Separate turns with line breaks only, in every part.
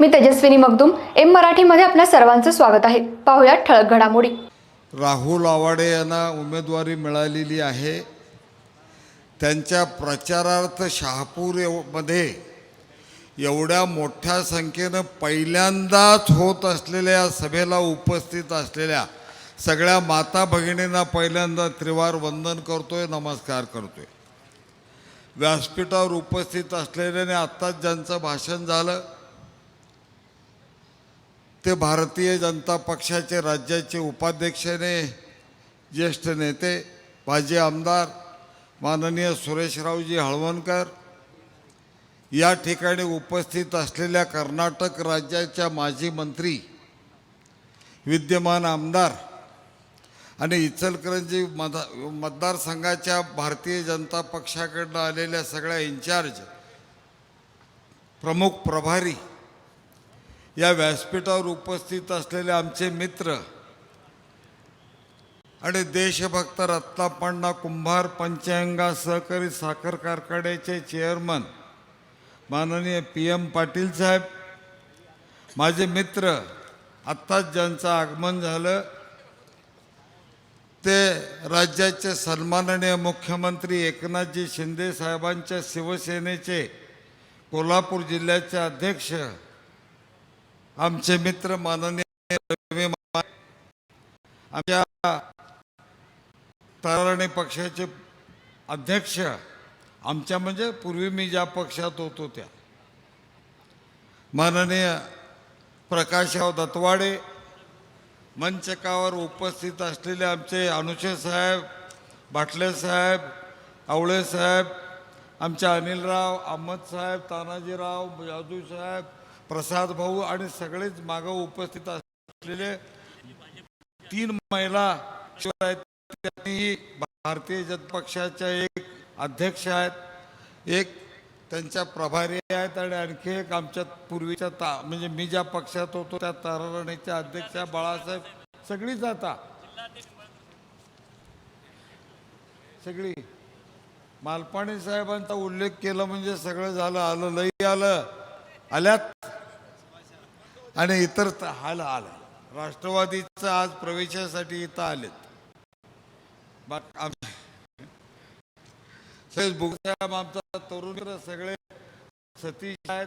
मी Tejaswini Magdum M मराठीमध्ये आपल्या सर्वांचं स्वागत आहे. पाहुयात ठळक घडामोडी.
राहुल आवाडे यांना उमेदवारी मिळालेली आहे. त्यांच्या प्रचारार्थ शहापूरमध्ये एवढ्या मोठ्या संख्येनं पहिल्यांदाच होत असलेल्या सभेला उपस्थित असलेल्या सगळ्या माता भगिनींना पहिल्यांदा त्रिवार वंदन करतोय नमस्कार करतोय. व्यासपीठावर उपस्थित असलेल्याने आत्ताच ज्यांचं भाषण झालं ते भारतीय जनता पक्षाचे राज्याचे उपाध्यक्षने ज्येष्ठ नेते माजी आमदार माननीय सुरेशरावजी हळवणकर या ठिकाणी उपस्थित असलेल्या कर्नाटक राज्याच्या माजी मंत्री विद्यमान आमदार आणि इचलकरंजी मत मतदारसंघाच्या भारतीय जनता पक्षाकडनं आलेल्या सगळ्या इन्चार्ज प्रमुख प्रभारी या व्यासपीठावर उपस्थित असलेले आमचे मित्र आणि देशभक्त रत्नापण्णा कुंभार पंचांगा सहकारी साखर कारखान्याचे चेअरमन माननीय पी एम पाटील साहेब माझे मित्र आत्ताच ज्यांचं आगमन झालं ते राज्याचे सन्माननीय मुख्यमंत्री एकनाथजी शिंदे साहेबांच्या शिवसेनेचे कोल्हापूर जिल्ह्याचे अध्यक्ष आमचे मित्र माननीय रवी आमच्या तारणी पक्षाचे अध्यक्ष आमच्या म्हणजे पूर्वी मी ज्या पक्षात होतो त्या. माननीय प्रकाशराव दत्तवाडे मंचकावर उपस्थित असलेले आमचे अनुशे साहेब बाटले साहेब आवळे साहेब आमचे अनिलराव अहमद साहेब तानाजीराव जादू साहेब प्रसाद भाऊ आणि सगळेच मागं उपस्थित असलेले तीन महिला आहेत. त्यांनीही भारतीय जनता पक्षाच्या एक अध्यक्ष आहेत. एक त्यांच्या प्रभारी आहेत आणि आणखी एक आमच्या पूर्वीच्या ता म्हणजे मी ज्या पक्षात होतो त्या तारारणीच्या अध्यक्ष बाळासाहेब सगळीच जाता सगळी. मालपाणी साहेबांचा उल्लेख केला म्हणजे सगळं झालं आलं लई आलं. आल्यात? आणि इतर त- हाल आलं. राष्ट्रवादीचं आज प्रवेशासाठी इथं आलेत. बुगसाहेब आमचा तरुण सगळे सतीश आहेत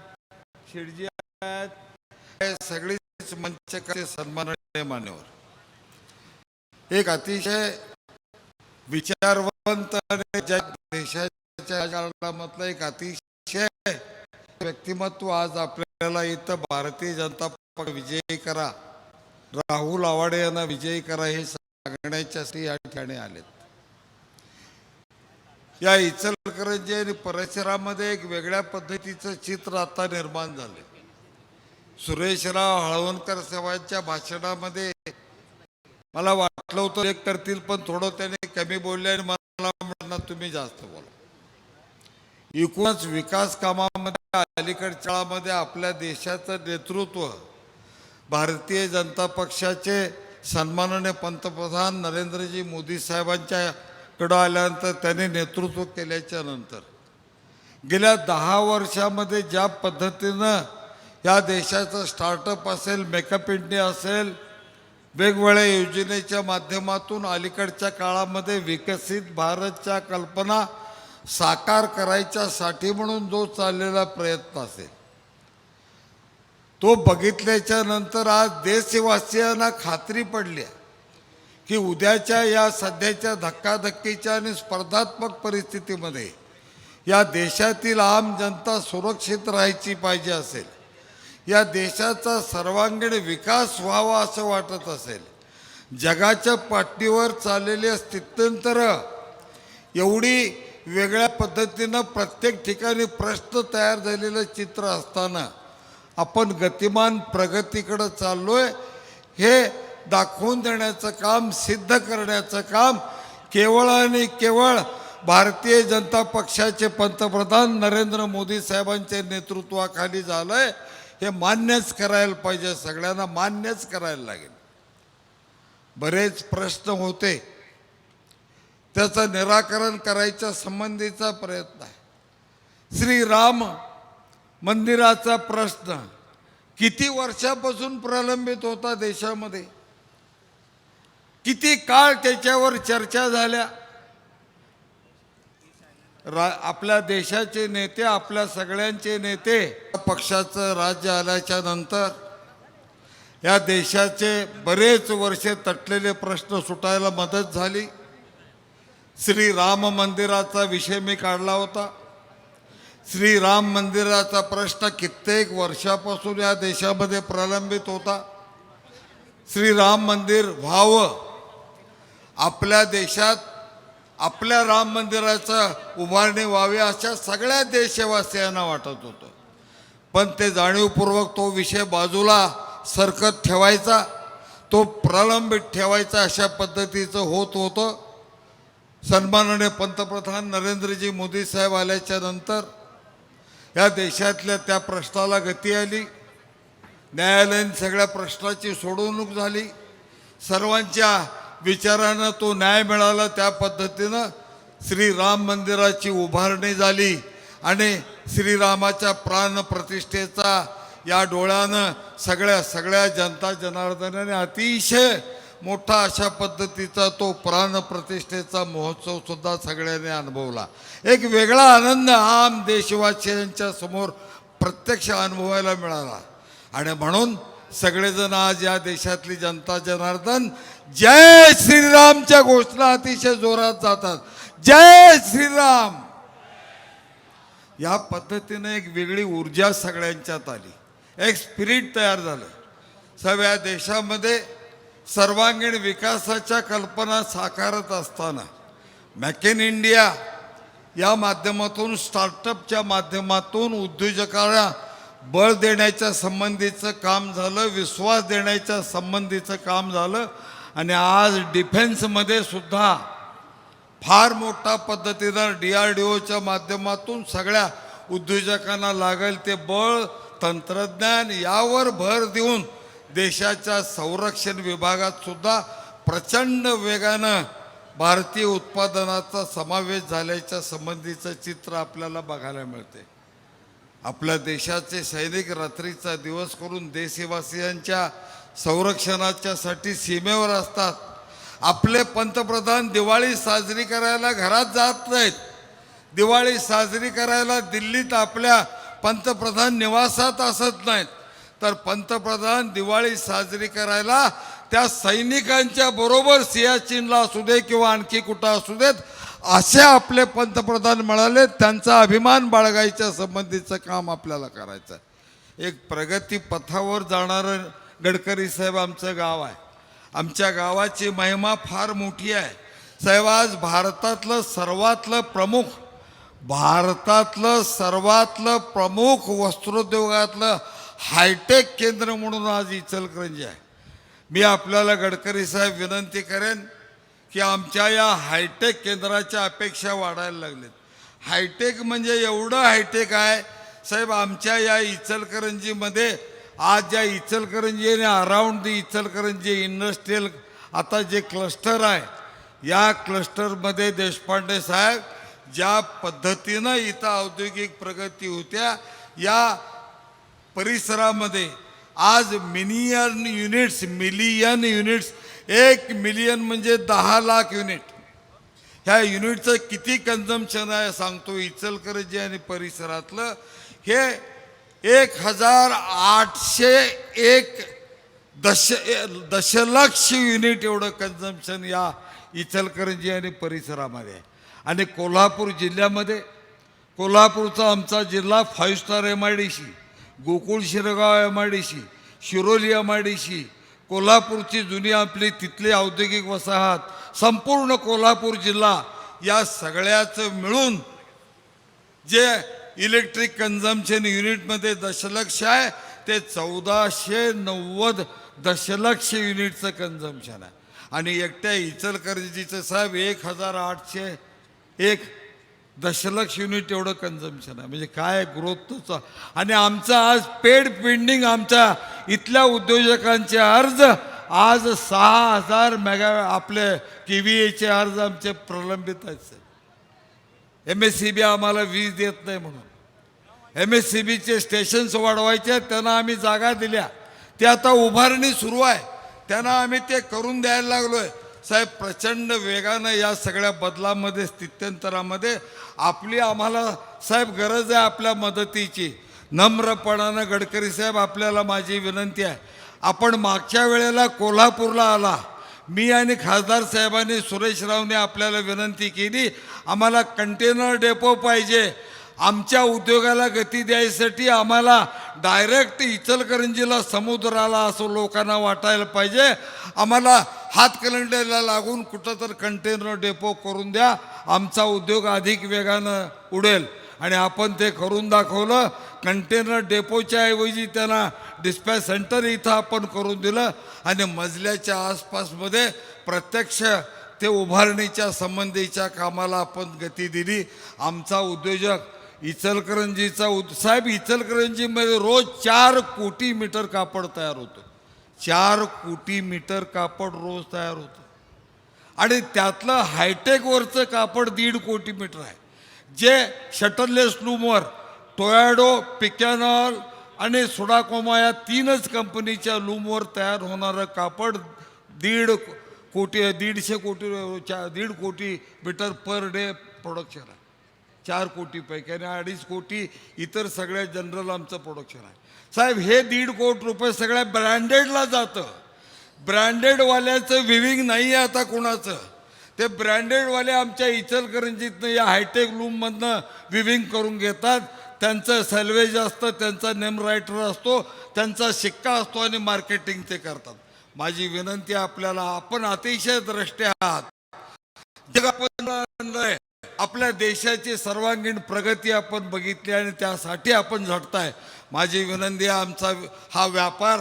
शिर्जी आहेत सगळेच मंचकाचे सन्माननीय मान्यवर. एक अतिशय विचारवंत आणि ज्या देशाच्या एक अतिशय व्यक्तिमत्व आज आपल्याला इथं भारतीय जनता पक्ष विजयी करा. राहुल आवाडे यांना विजयी करा हे सांगण्याच्यासाठी या ठिकाणी आलेत. या इचलकरंजी आणि परिसरामध्ये एक वेगळ्या पद्धतीचं चित्र आता निर्माण झाले सुरेशराव हळवणकर साहेबांच्या भाषणामध्ये मला वाटलं होतं एक करतील पण थोडं त्याने कमी बोलले आणि मला म्हणणार तुम्ही जास्त बोला. एकूणच विकास कामामध्ये अलीकडच्यामध्ये काळामध्ये आपल्या देशाचं नेतृत्व भारतीय जनता पक्षाचे सन्माननीय पंतप्रधान नरेंद्रजी मोदी साहेबांच्याकडं आल्यानंतर त्यांनी नेतृत्व केल्याच्यानंतर. गेल्या दहा वर्षामध्ये ज्या पद्धतीनं या देशाचं स्टार्टअप असेल मेकअप इंडिया असेल वेगवेगळ्या योजनेच्या माध्यमातून अलीकडच्या काळामध्ये विकसित भारतच्या कल्पना साकार करायच्यासाठी म्हणून जो चाललेला प्रयत्न असेल. तो बघितल्याच्या नंतर आज देशवासियांना खात्री पडली आहे की उद्याच्या या सध्याच्या धक्काधक्कीच्या आणि स्पर्धात्मक परिस्थितीमध्ये या देशातील आम जनता सुरक्षित राहायची पाहिजे असेल. या देशाचा सर्वांगीण विकास व्हावा असं वाटत असेल. जगाच्या पाठीवर चाललेले स्थित्यंतर एवढी वेगळ्या पद्धतीनं प्रत्येक ठिकाणी प्रश्न तयार झालेलं चित्र असताना आपण गतिमान प्रगतीकडं चाललो आहे हे दाखवून देण्याचं काम सिद्ध करण्याचं काम केवळ आणि केवळ भारतीय जनता पक्षाचे पंतप्रधान नरेंद्र मोदी साहेबांच्या नेतृत्वाखाली झालं आहे हे मान्यच करायला पाहिजे सगळ्यांना मान्यच करायला लागेल. बरेच प्रश्न होते. त्याचं निराकरण करायच्या संबंधीचा प्रयत्न आहे. श्रीराम मंदिराचा प्रश्न किती वर्षापासून प्रलंबित होता देशामध्ये? किती काळ त्याच्यावर चर्चा झाल्या? रा आपल्या देशाचे नेते आपल्या सगळ्यांचे नेते पक्षाचं राज्य आल्याच्यानंतर या देशाचे बरेच वर्षे तटलेले प्रश्न सुटायला मदत झाली. श्री राम मंदिराचा विषय मी काढला होता. श्री राम मंदिराचा प्रश्न कित्येक वर्षापासून या देशामध्ये प्रलंबित होता. श्री राम मंदिर व्हावं. आपल्या देशात आपल्या राम मंदिराचं उभारणी व्हावी अशा सगळ्या देशवासियांना वाटत होतं. पण ते जाणीवपूर्वक तो विषय बाजूला सरकत ठेवायचा तो प्रलंबित ठेवायचा अशा पद्धतीचं होत होतं. सन्माननीय पंतप्रधान नरेंद्रजी मोदी साहेब आल्याच्यानंतर या देशातल्या त्या प्रश्नाला गती आली. न्यायालयीन सगळ्या प्रश्नाची सोडवणूक झाली. सर्वांच्या विचारानं तो न्याय मिळाला त्या पद्धतीनं. श्रीराम मंदिराची उभारणी झाली आणि श्रीरामाच्या प्राण प्रतिष्ठेचा या डोळ्यानं सगळ्या सगळ्या जनता जनार्दनाने अतिशय मोठा अशा पद्धतीचा तो प्राण प्रतिष्ठेचा सगळ्यांनी अनुभवला. एक वेगळा आनंद आम देशवासियांच्या समोर प्रत्यक्ष अनुभवायला मिळाला. आणि म्हणून सगळेजण आज या देशातली जनता जनार्दन जय श्रीरामच्या घोषणा अतिशय जोरात जातात. जय श्रीराम! या पद्धतीने एक वेगळी ऊर्जा सगळ्यांच्यात आली. एक स्पिरिट तयार झालं. सगळ्या देशामध्ये सर्वांगीण विकासाच्या कल्पना साकारत असताना मॅक इन इंडिया या माध्यमातून स्टार्टअपच्या माध्यमातून उद्योजकाला बळ देण्याच्या संबंधीचं काम झालं विश्वास देण्याच्या संबंधीचं काम झालं आणि आज डिफेन्समध्ये सुद्धा फार मोठ्या पद्धतीनं डी आर डी ओच्या माध्यमातून सगळ्या उद्योजकांना लागेल ते बळ तंत्रज्ञान यावर भर देऊन देशाच्या संरक्षण विभागात सुद्धा प्रचंड वेगानं भारतीय उत्पादनाचा समावेश झाल्याच्या संबंधीचं चित्र आपल्याला बघायला मिळते. आपल्या देशाचे सैनिक रात्रीचा दिवस करून देशवासियांच्या संरक्षणाच्यासाठी सीमेवर असतात. आपले पंतप्रधान दिवाळी साजरी करायला घरात जात नाहीत. दिवाळी साजरी करायला दिल्लीत आपल्या पंतप्रधान निवासात असत नाहीत. तर पंतप्रधान दिवाळी साजरी करायला त्या सैनिकांच्या बरोबर सियाचीनला असू दे किंवा आणखी कुठं असू देत असे आपले पंतप्रधान म्हणाले त्यांचा अभिमान बाळगायच्या संबंधीचं काम आपल्याला करायचं आहे. एक प्रगती पथावर जाणारं गडकरी साहेब आमचं गाव आहे. आमच्या गावाची महिमा फार मोठी आहे. साहेब आज भारतातलं सर्वातलं प्रमुख भारतातलं सर्वातलं प्रमुख वस्त्रोद्योगातलं हायटेक केंद्र म्हणून आज इचलकरंजी आहे. मी आपल्याला गडकरी साहेब विनंती करेन की आमच्या या हायटेक केंद्राच्या अपेक्षा वाढायला लागलेत. हायटेक म्हणजे एवढं हायटेक आहे साहेब आमच्या या इचलकरंजीमध्ये आज ज्या इचलकरंजी आणि अराउंड दी इचलकरंजी इंडस्ट्रीयल आता जे क्लस्टर आहे या क्लस्टरमध्ये देशपांडे साहेब ज्या पद्धतीनं इथं औद्योगिक प्रगती होत्या या परिसरामध्ये आज मिलियन युनिट्स मिलियन युनिट्स एक मिलियन म्हणजे दहा लाख युनिट. ह्या युनिटचं किती कन्झम्पशन आहे सांगतो इचलकरंजी आणि परिसरातलं. हे एक हजार आठशे एक दश दशलक्ष युनिट एवढं कन्झम्पशन या इचलकरंजी आणि परिसरामध्ये आहे. आणि कोल्हापूर जिल्ह्यामध्ये कोल्हापूरचा आमचा जिल्हा five star M I D C Gokul Shirgaon M I D C Shiroli M I D C कोल्हापूरची जुनी आपली तिथली औद्योगिक वसाहत संपूर्ण कोल्हापूर जिल्हा या सगळ्याचं मिळून जे इलेक्ट्रिक कन्झम्पशन युनिटमध्ये दशलक्ष आहे ते चौदाशे नव्वद दशलक्ष युनिटचं कन्झम्पशन आहे. आणि एकट्या इचलकरंजीचं साहेब एक हजार आठशे एक दशलक्ष युनिट एवढं कन्झम्पशन आहे. म्हणजे काय ग्रोथचा आणि आमचा आज पेड पेंडिंग आमच्या इथल्या उद्योजकांचे अर्ज आज सहा हजार मेगा आपले के व्ही एचे अर्ज आमचे प्रलंबित आहेत एम एस सी बी आम्हाला वीज देत नाही म्हणून. एम एस सी बीचे स्टेशन्स वाढवायचे आहेत, त्यांना आम्ही जागा दिल्या. ते आता उभारणी सुरू आहे. त्यांना आम्ही ते करून द्यायला लागलो आहे साहेब प्रचंड वेगानं या सगळ्या बदलामध्ये स्थित्यंतरामध्ये आपली आम्हाला साहेब गरज आहे आपल्या मदतीची. नम्रपणानं गडकरी साहेब आपल्याला माझी विनंती आहे. आपण मागच्या वेळेला कोल्हापूरला आला. मी आणि खासदार साहेबांनी सुरेश रावने आपल्याला विनंती केली आम्हाला कंटेनर डेपो पाहिजे. आमच्या उद्योगाला गती द्यायसाठी आम्हाला डायरेक्ट इचलकरंजीला समुद्राला असं लोकांना वाटायला पाहिजे. आम्हाला हातकलंड्याला लागून कुठं तर कंटेनर डेपो करून द्या. आमचा उद्योग अधिक वेगानं उडेल. आणि आपण ते करून दाखवलं. कंटेनर डेपोच्या ऐवजी त्यांना डिस्पॅच सेंटर इथं आपण करून दिलं. आणि मजल्याच्या आसपासमध्ये प्रत्यक्ष ते उभारणीच्या संबंधीच्या कामाला आपण गती दिली. आमचा उद्योजक इचलकरंजीचा उद साहेब इचलकरंजीमध्ये रोज चार कोटी मीटर कापड तयार होतं. चार कोटी मीटर कापड रोज तयार होतं. आणि त्यातलं हायटेकवरचं कापड दीड कोटी मीटर आहे. जे शटरलेस लूमवर टोयाडो पिकॅनॉल आणि सुडाकोमा या तीनच कंपनीच्या लूमवर तयार होणारं कापड दीड कोटी दीडशे कोटी चा दीड कोटी मीटर पर डे प्रोडक्शन आहे. चार कोटीपैकी आणि अडीच कोटी इतर सगळ्या जनरल आमचं प्रोडक्शन आहे. साहेब हे दीड कोटी रुपये सगळ्या ब्रँडेडला जातं. ब्रँडेडवाल्याचं विविंग नाही आहे आता कोणाचं. ते ब्रँडेडवाले आमच्या इचलकरंजीतनं या हायटेक लूममधनं विविंग करून घेतात. त्यांचं सॅल्वेज असतं त्यांचा नेम रायटर असतो त्यांचा शिक्का असतो आणि मार्केटिंग ते करतात. माझी विनंती आपल्याला आपण अतिशय द्रष्टे आहात. जग आपण आणलंय. आपल्या देशाची सर्वांगीण प्रगती आपण बघितली आणि त्यासाठी आपण झटताय. माझी विनंती आमचा हा व्यापार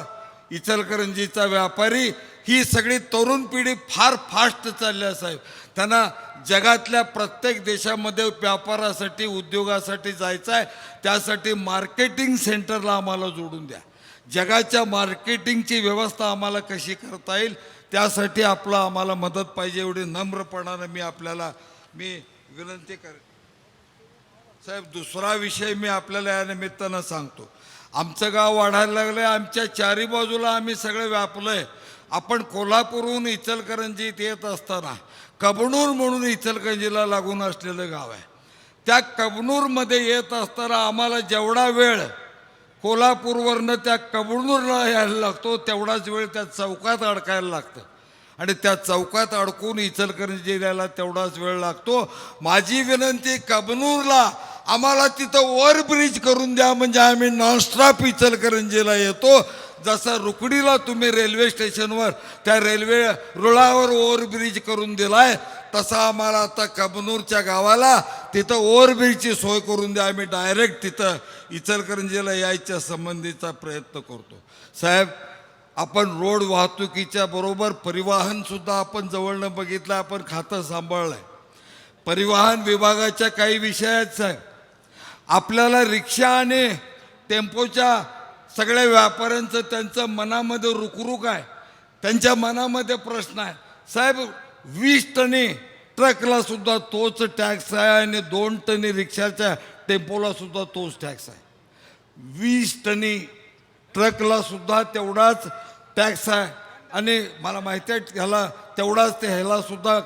इचलकरंजीचा व्यापारी ही सगळी तरुण पिढी फार फास्ट चालली आहे साहेब. त्यांना जगातल्या प्रत्येक देशामध्ये व्यापारासाठी उद्योगासाठी जायचं आहे. त्यासाठी मार्केटिंग सेंटरला आम्हाला जोडून द्या. जगाच्या मार्केटिंगची व्यवस्था आम्हाला कशी करता येईल त्यासाठी आपला आम्हाला मदत पाहिजे एवढी नम्रपणानं मी आपल्याला मी विनंती कर साहेब दुसरा विषय मी आपल्याला या निमित्तानं सांगतो. आमचं गाव वाढायला लागलं आहे आमच्या चारी बाजूला आम्ही सगळं व्यापलं आहे आपण कोल्हापूरहून इचलकरंजीत येत असताना कबनूर म्हणून इचलकरंजीला लागून असलेलं गाव आहे. त्या कबनूरमध्ये येत असताना आम्हाला जेवढा वेळ कोल्हापूरवरनं त्या कबनूरला यायला लागतो तेवढाच वेळ त्या चौकात अडकायला लागतं. आणि त्या चौकात अडकून इचलकरंजी यायला तेवढाच वेळ लागतो. माझी विनंती कबनूरला आम्हाला तिथं ओव्हर ब्रिज करून द्या म्हणजे आम्ही नॉनस्टॉप इचलकरंजीला येतो. जसं रुकडीला तुम्ही रेल्वे स्टेशनवर त्या रेल्वे रुळावर ओव्हर ब्रिज करून दिलाय तसा आम्हाला आता कबनूरच्या गावाला तिथं ओव्हर ब्रिजची सोय करून द्या. आम्ही डायरेक्ट तिथं इचलकरंजीला यायच्या संबंधीचा प्रयत्न करतो. साहेब आपण रोड वाहतुकीच्या बरोबर परिवहनसुद्धा आपण जवळनं बघितलं आपण खातं सांभाळलं आहे परिवहन विभागाच्या काही विषयात साहेब आपल्याला रिक्षा आणि टेम्पोच्या सगळ्या व्यापाऱ्यांचं त्यांचं मनामध्ये रुकरुक आहे. त्यांच्या मनामध्ये प्रश्न आहे. साहेब वीस टनी ट्रकला सुद्धा तोच टॅक्स आहे आणि दोन टनी रिक्षाच्या टेम्पोला सुद्धा तोच टॅक्स आहे. वीस टनी ट्रकला सुद्धा तेवढाच टॅक्स आहे. आणि मला माहिती आहे ह्याला तेवढाच ते ह्याला सुद्धा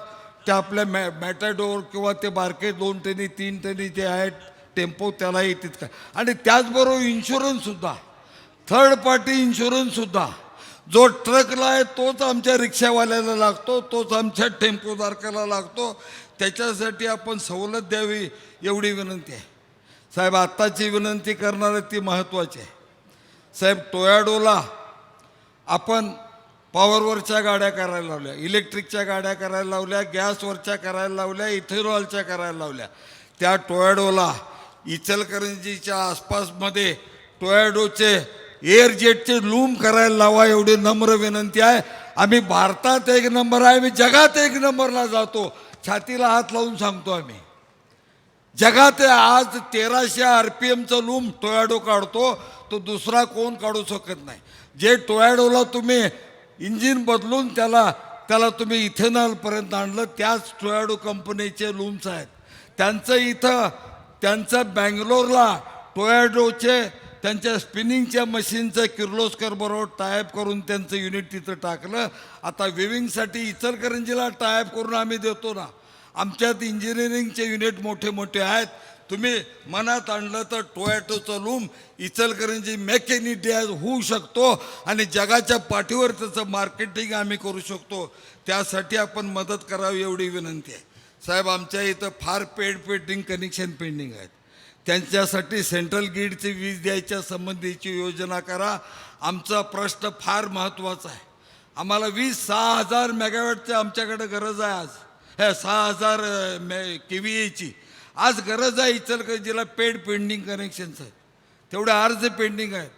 त्या आपल्या मॅ मॅटॅडोर किंवा ते बारके दोन टनी तीन टनी जे आहेत टेम्पो त्यालाही तितका आणि त्याचबरोबर इन्शुरन्ससुद्धा थर्ड पार्टी इन्शुरन्ससुद्धा जो ट्रकला आहे तोच आमच्या रिक्षावाल्याला लागतो तोच आमच्या टेम्पोधारकाला लागतो. त्याच्यासाठी आपण सवलत द्यावी एवढी विनंती आहे. साहेब आत्ताची विनंती करणार ती महत्त्वाची आहे. साहेब टोयाडोला आपण पॉवरवरच्या गाड्या करायला लावल्या इलेक्ट्रिकच्या गाड्या करायला लावल्या गॅसवरच्या करायला लावल्या इथेनॉलच्या करायला लावल्या. त्या टोयॅडोला इचलकरंजीच्या आसपासमध्ये टोयॅडोचे एअरजेटचे लूम करायला लावा एवढी नम्र विनंती आहे. आम्ही भारतात एक नंबर आहे आम्ही जगात एक नंबरला जातो. छातीला हात लावून सांगतो आम्ही. जगात आज तेराशे आर पी एमचं लूम टोयाडो काढतो तो दुसरा कोण काढू शकत नाही. जे टोयाडोला तुम्ही इंजिन बदलून त्याला त्याला तुम्ही इथेनॉलपर्यंत आणलं त्याच टोयाडो कंपनीचे लूम्स आहेत. त्यांचं इथं त्यांचं बँगलोरला टोयाडोचे त्यांच्या स्पिनिंगच्या मशीनचं किर्लोस्कर बरोबर टायप करून त्यांचं युनिट तिथं टाकलं. आता विविंगसाठी इचलकरंजीला टायप करून आम्ही देतो ना. आमच्यात इंजिनिअरिंगचे युनिट मोठे मोठे आहेत. तुम्ही मनात आणलं तर टोयॅटोचं loom Ichalkaranji make in India होऊ शकतो आणि जगाच्या पाठीवर त्याचं मार्केटिंग आम्ही करू शकतो. त्यासाठी आपण मदत करावी एवढी विनंती आहे. साहेब आमच्या इथं फार पेड पेंडिंग कनेक्शन पेंडिंग आहेत. त्यांच्यासाठी सेंट्रल ग्रीडची वीज द्यायच्या संबंधीची योजना करा. आमचा प्रश्न फार महत्त्वाचा आहे. आम्हाला वीस सहा हजार मेगावॅटची आमच्याकडे गरज आहे आज. हे सहा हजार मे के व्ही एची आज गरज आहे इचलकरंजीला पेड पेंडिंग कनेक्शन्स आहेत. तेवढे अर्ज पेंडिंग आहेत.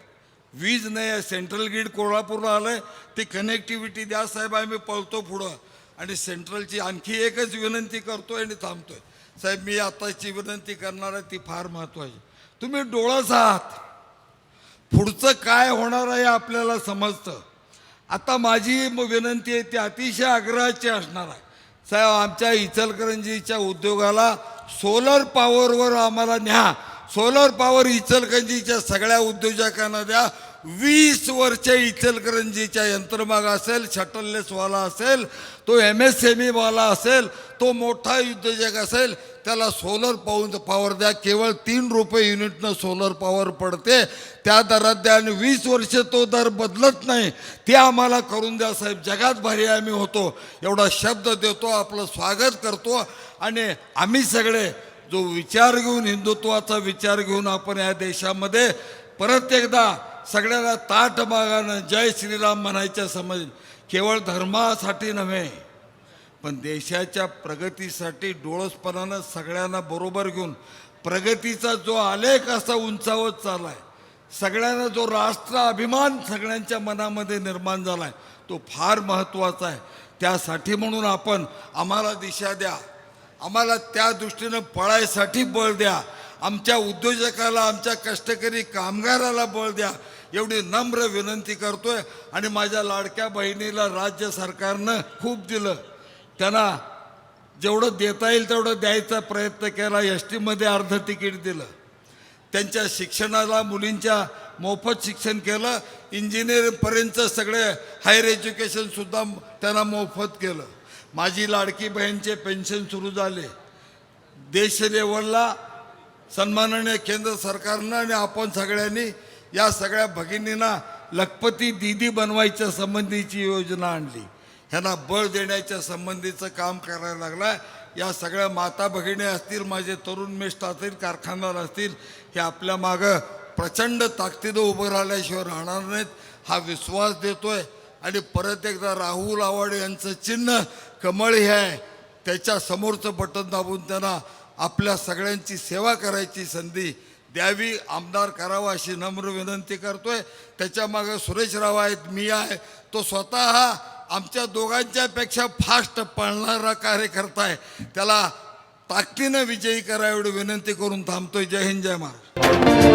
वीज नाही आहे सेंट्रल ग्रीड कोल्हापूरला आलं आहे ते कनेक्टिव्हिटी द्या साहेब आम्ही पळतो पुढं. आणि सेंट्रलची आणखी एकच विनंती करतोय आणि थांबतोय. साहेब मी आताची विनंती करणार आहे ती फार महत्त्वाची तुम्ही डोळस आहात. पुढचं काय होणार आहे आपल्याला समजतं. आता माझी विनंती आहे ती अतिशय आग्रहाची असणार आहे. साहेब आमच्या इचलकरंजीच्या उद्योगाला सोलर पॉवरवर आम्हाला न्या. सोलर पॉवर इचलकरंजीच्या सगळ्या उद्योजकांना द्या. वीस वर्ष इचलकरंजीच्या यंत्रमाग असेल शटललेसवाला असेल तो एम एस एम ईवाला असेल तो मोठा उद्योजक असेल त्याला सोलर पाऊन पॉवर द्या. केवळ तीन रुपये युनिटनं सोलर पॉवर पडते. त्या दरात द्या आणि वीस वर्ष तो दर बदलत नाही. ते आम्हाला करून द्या साहेब. जगात भारी आम्ही होतो. एवढा शब्द देतो आपलं स्वागत करतो. आणि आम्ही सगळे जो विचार घेऊन हिंदुत्वाचा विचार घेऊन आपण या देशामध्ये परत एकदा सगळ्याला ताट बागानं जय श्रीराम म्हणायच्या समज केवळ धर्मासाठी नव्हे पण देशाच्या प्रगतीसाठी डोळसपणानं सगळ्यांना बरोबर घेऊन प्रगतीचा जो आलेख असा उंचावत चाललाय सगळ्यांना जो राष्ट्र अभिमान सगळ्यांच्या मनामध्ये निर्माण झालाय तो फार महत्त्वाचा आहे. त्यासाठी म्हणून आपण आम्हाला दिशा द्या आम्हाला त्या दृष्टीनं पळायसाठी बळ द्या आमच्या उद्योजकाला आमच्या कष्टकरी कामगाराला बळ द्या एवढी नम्र विनंती करतोय. आणि माझ्या लाडक्या बहिणीला राज्य सरकारनं खूप दिलं. त्यांना जेवढं देता येईल तेवढं द्यायचा प्रयत्न केला. एस टीमध्ये अर्ध तिकीट दिलं. त्यांच्या शिक्षणाला मुलींच्या मोफत शिक्षण केलं. इंजिनिअरिंगपर्यंत सगळे हायर एज्युकेशनसुद्धा त्यांना मोफत केलं. माझी लाडकी बहीणचे पेन्शन सुरू झाले. देश लेवलला सन्माननीय केंद्र सरकारनं आणि आपण सगळ्यांनी या सगळ्या भगिनींना लखपती दिदी बनवायच्या संबंधीची योजना आणली. ह्यांना बळ देण्याच्या संबंधीचं काम करायला लागला या सगळ्या माता भगिनी असतील माझे तरुण मेष्ट असतील कारखानदार असतील हे आपल्या मागं प्रचंड ताकदीनं उभं राहिल्याशिवाय राहणार नाहीत. हा विश्वास देतोय. आणि परत एकदा राहुल आवाडे यांचं चिन्ह कमळ हे आहे. त्याच्या समोरचं बटन दाबून त्यांना आपल्या सगळ्यांची सेवा करायची संधी द्यावी. आमदार करावा अशी नम्र विनंती करतोय. त्याच्यामागे सुरेश राव आहेत मी आहे. तो स्वतः आमच्या दोघांच्या पेक्षा फास्ट पळणारा कार्यकर्ता आहे. त्याला ताकदीनं विजयी करा एवढी विनंती करून थांबतोय. जय हिंद जय महाराज